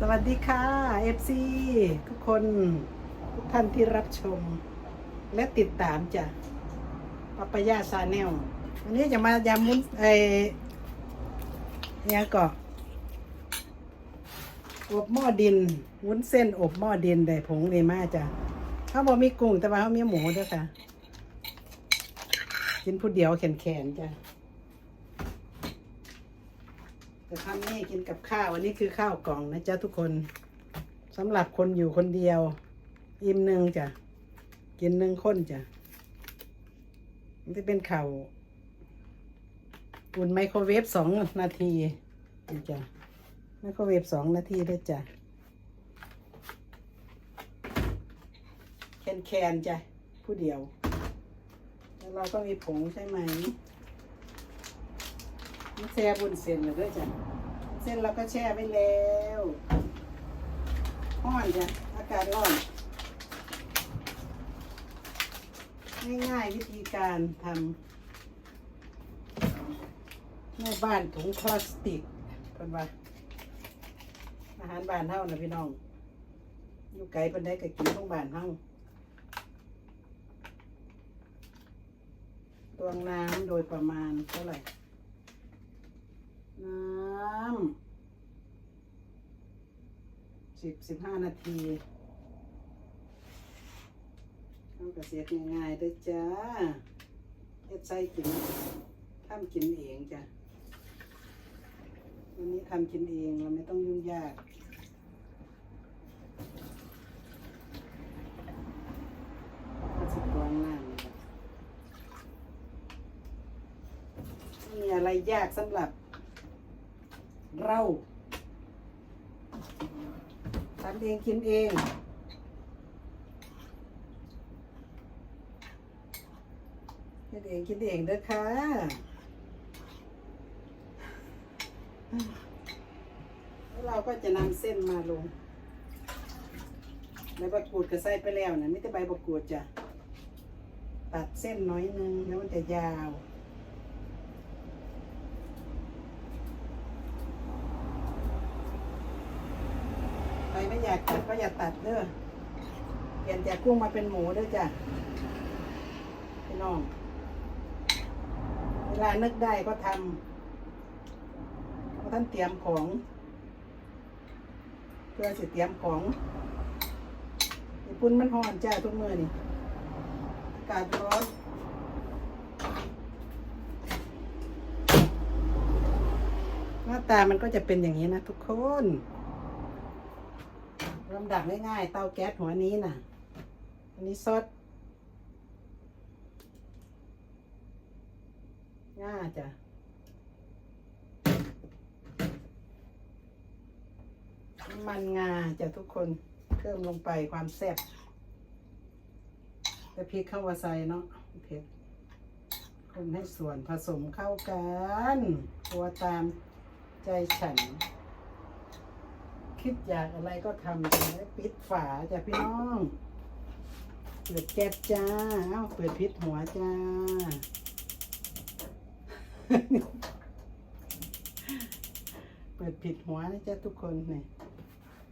สวัสดีค่ะ FC ทุกคนทุกท่านที่รับชม และติดตามจ้ะปปายาซาแนลวันนี้จะมายำมุ้นไอเนี่ยก็อบหม้อดิน วุ้นเส้นอบหม้อดินได้ผงเลยมาจ้ะเขาบอกมีกุ้งแต่ว่าเขามีหมูด้วยค่ะกินผู้เดียวแขนๆจ้ะ จะทำนี่กินกับข้าวอันนี้คือข้าวกล่องนะจ๊ะทุกคนสำหรับคนอยู่คนเดียว อิ่มหนึ่งจ้ะกินหนึ่งคนจ้ะมันจะเป็นข้าวอุ่นไมโครเวฟสองนาทีนี่จ้ะไมโครเวฟสองนาทีได้จ้ะแคนแคนจ้ะผู้เดียว แล้วเราก็มีผงใช่ไหม แช่บุญเส้นเลยด้วยจ้ะ เส้นเราก็แช่ไว้แล้วร้อนจ้ะ อากาศร้อน ง่ายๆวิธีการทำในบ้านถุงพลาสติกเป็นว่าอาหารบ้านเท่านะพี่น้อง อยู่ไกลเป็นได้ก็กินต้องบ้านเท่าตวงน้ำโดยประมาณเท่าไหร่ น้ำสิบสิบห้านาทีทำกระเสียดง่ายๆด้วยจ้าเฮ็ดไส้กินทำกินเองจ้ะวันนี้ทำกินเองเราไม่ต้องยุ่งยากก็สิกรองน้ำนะครับไม่มีอะไรยากสำหรับ เราทำเองกินเองเฮ็ดเองกินเองเด้อค่ะแล้วเราก็จะนำเส้นมาลงใบบักกูดก็ใส่ไปแล้วนะไม่แต่ใบบักกูดจ้ะตัดเส้นน้อยนึงแล้วมันจะยาว ใครไม่อยากตัดก็อย่าตัดเด้อเปลี่ยนจากกุ้งมาเป็นหมูเด้อจ้ะพี่น้อง เวลานึกได้ก็ทำเพราะท่านเตรียมของ เพื่อสิเตรียมของญี่ปุ่นมันร้อนจ้าทุกมือนี่อากาศร้อนหน้าตามันก็จะเป็นอย่างนี้นะทุกคน ลำดับง่ายๆ เตาแก๊สหัวนี้น่ะ อันนี้ซดง่าจ้ะน้ำมันงาจ้ะทุกคนเพิ่มลงไปความแซ่บแต่พริกเข้าวาใส่เนาะเผ็ดคนให้ส่วนผสมเข้ากันตัวตามใจฉัน คิดอยากอะไรก็ทำจ้ะปิดฝาจ้ะพี่น้อง เปิดแก๊สจ้า เอ้าเปิดพิษหัวจ้า เปิดผิดหัวนะจ้ะทุกคนเนี่ย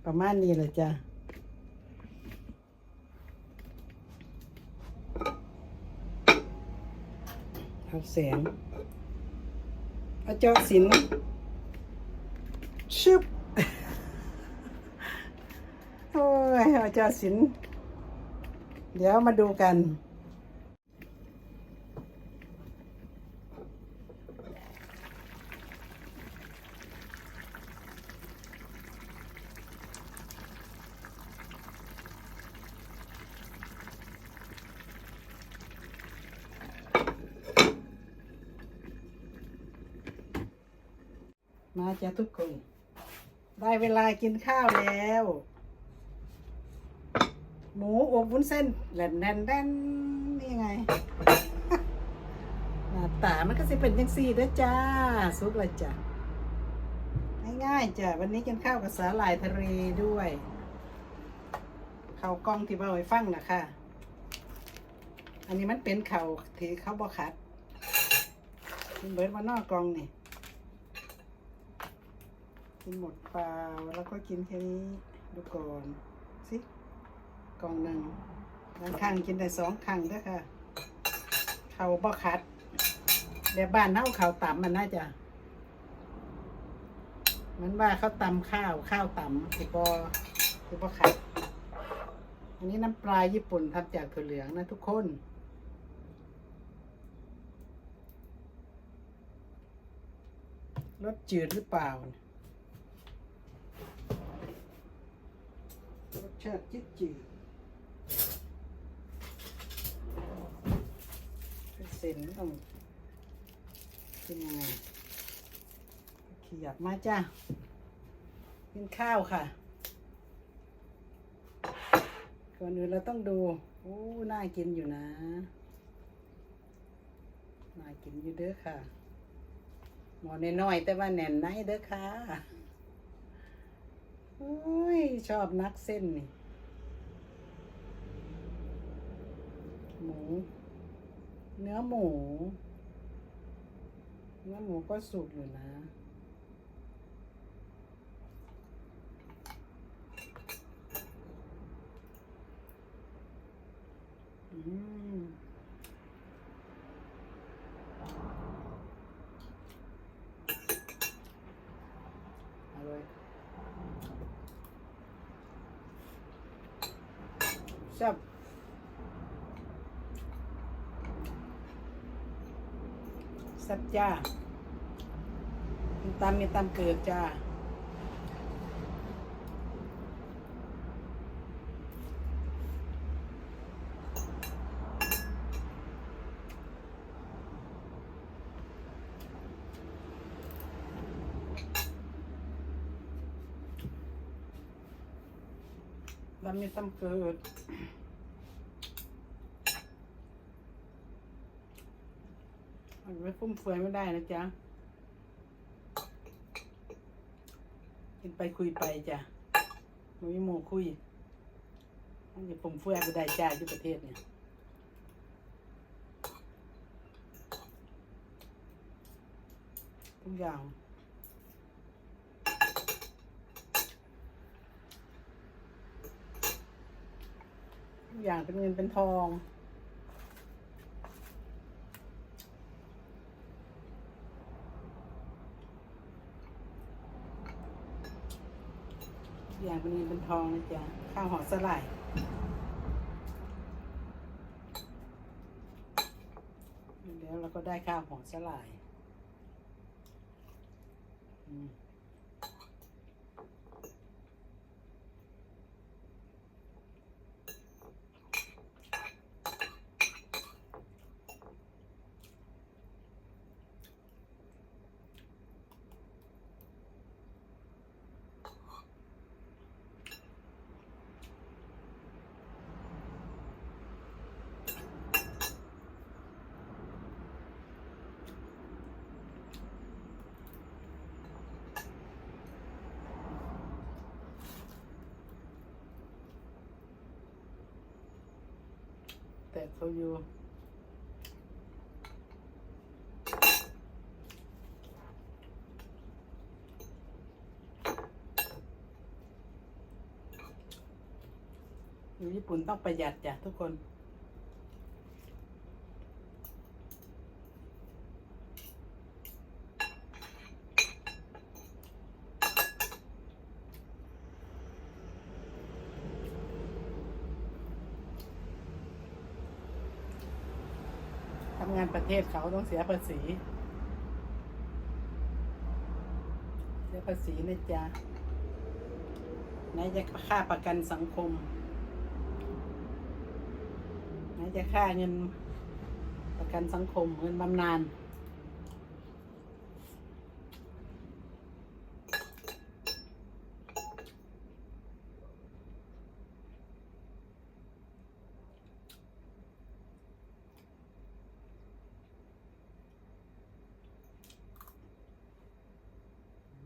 ประมาณนี้เลยจ้ะเอาแสงเอาเจาะสินชึบ โอ้ยเอาจาะสินเดี๋ยวมาดูกัน มาจ้ะทุกคน ได้เวลากินข้าวแล้ว มูอบวุ้นเส้นแหลนแดนแดนนี่ไงหน้าตามันก็จะเป็นยังสี่เด้อจ้าสุกเลยจ้ะง่ายๆจ้ะวันนี้กินข้าวกับสาหร่ายทะเลด้วยเขากล้องที่เบาไว้ฟังนะคะอันนี้มันเป็นข้าวที่เขาบอกขัดมันเบิดว่านอกกล่องนี่กินหมดเปล่าแล้วก็กินแค่นี้ดูก่อน กล่องหนึ่งบางครั้งกินได้สองครั้งเด้วยค่ะ เขาบ่คัดแบบบ้านเฮาเขาวต่ำมันน่าจะเหมันว่าเขาตำข้าวข้าวต่ำสิบอสิบอคัด อันนี้น้ำปลาญี่ปุ่นทำจากถั่วเหลืองนะทุกคนรสจืดหรือเปล่ารสชาติจืดจืดเส้นต้องเป็นยังไงเขียบมาจ้ากินข้าวค่ะ ก่อนอื่นเราต้องดูโอ้น่ากินอยู่นะน่ากินอยู่เด้อค่ะหมอน้อยๆแต่ว่าแน่นในเด้อค่ะโอ้ยชอบนักเส้นนี่หมู เนื้อหมู เนื้อหมูก็สุกอยู่นะ อืมอร่อยแซ่บ แซ่บจ้ามีตำมีตำเกิดจ้าแล้วมีตำเกิด มันไม่ฟุ่มเฟือยไม่ได้นะจ๊ะ กินไปคุยไปจ้ะมันมีหมูคุยมันจะฟุ่มเฟือยไม่ได้จ้าที่ประเทศเนี่ยทุกอย่างทุกอย่างเป็นเงินเป็นทอง ทุกอย่างเป็นเงินเป็นทองนะจ๊ะข้าวหอมสลายแล้วเราก็ได้ข้าวหอมสลาย อืม แต่เขาอยู่อยู่ญี่ปุ่นต้องประหยัดจ้ะทุกคน ทำ งานประเทศเขาต้องเสียภาษี เสียภาษีนะจ๊ะไหนจะค่าประกันสังคมไหนจะค่าเงินประกันสังคมเงินบำนาญ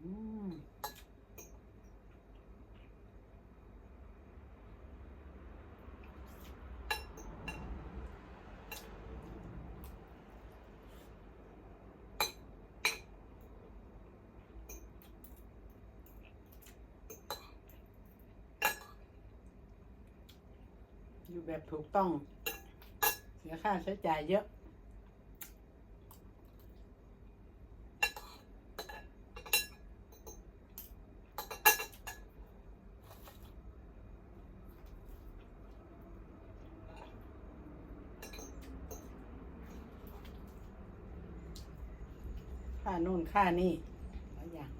อืม อยู่ แบบถูกต้อง เสียค่าใช้จ่ายเยอะ ค่านู่นค่านี่หลายอย่าง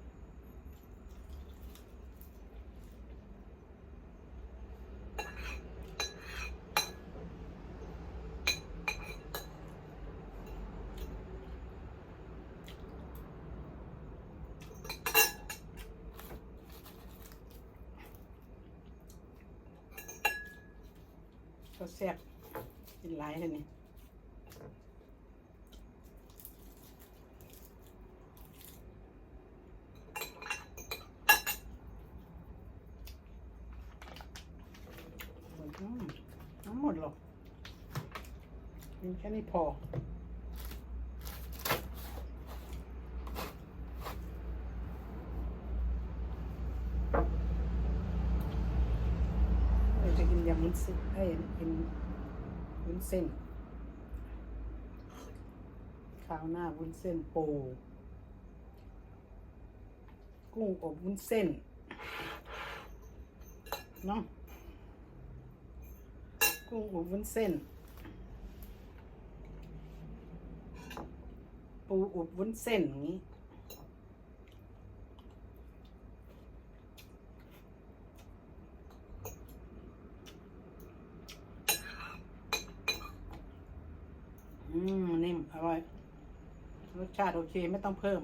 ก็แซ่บ กินหลายเลยนี่อืมน้ำหมดหรอกกินแค่นี้พอเราจะกินยำวุ้นเส้นเอ้กิน วุ้นเส้น ข้าวหน้าวุ้นเส้นปู กุ้งอบวุ้นเส้น เนาะ กุ้งอบวุ้นเส้น ปูอบวุ้นเส้นอย่างนี้ อืม นิ่ม อ ร่อย รสชาติโอเคไม่ต้องเพิ่ม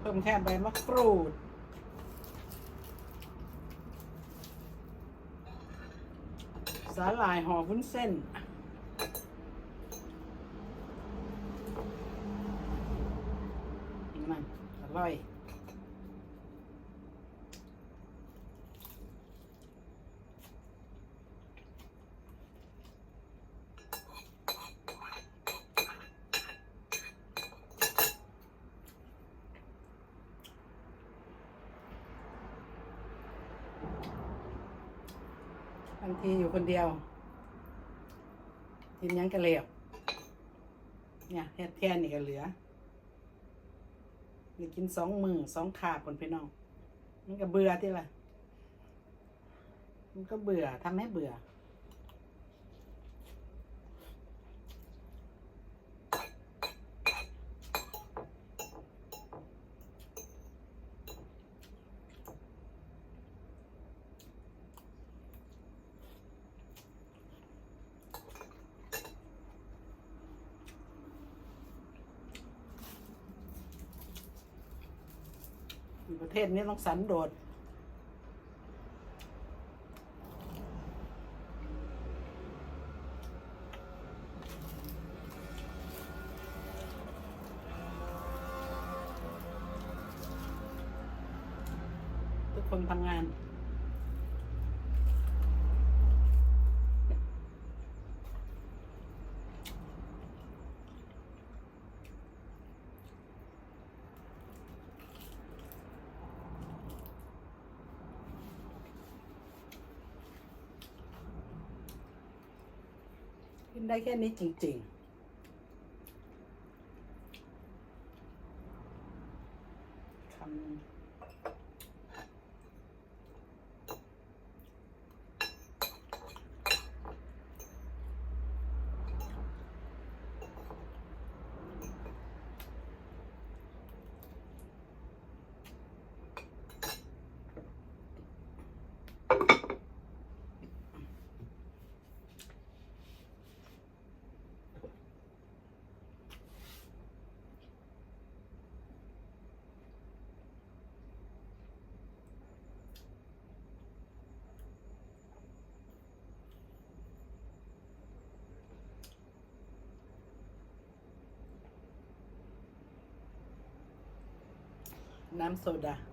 เพิ่มแค่ใบมะกรูดสาหร่ายห่อวุ้นเส้นมันอร่อย บางทีอยู่คนเดียวกินยังกระเหลวเนี่ยเฮ็ดแค่นี่ก็เหลือนี่กินสองมือสองขาผลพี่น้องมันก็เบื่อที่ละมันก็เบื่อทำให้เบื่อ ประเทศนี้ต้องสันโดษทุกคนทำงาน ได้แค่นี้จริง ๆคำ น้ำโซดา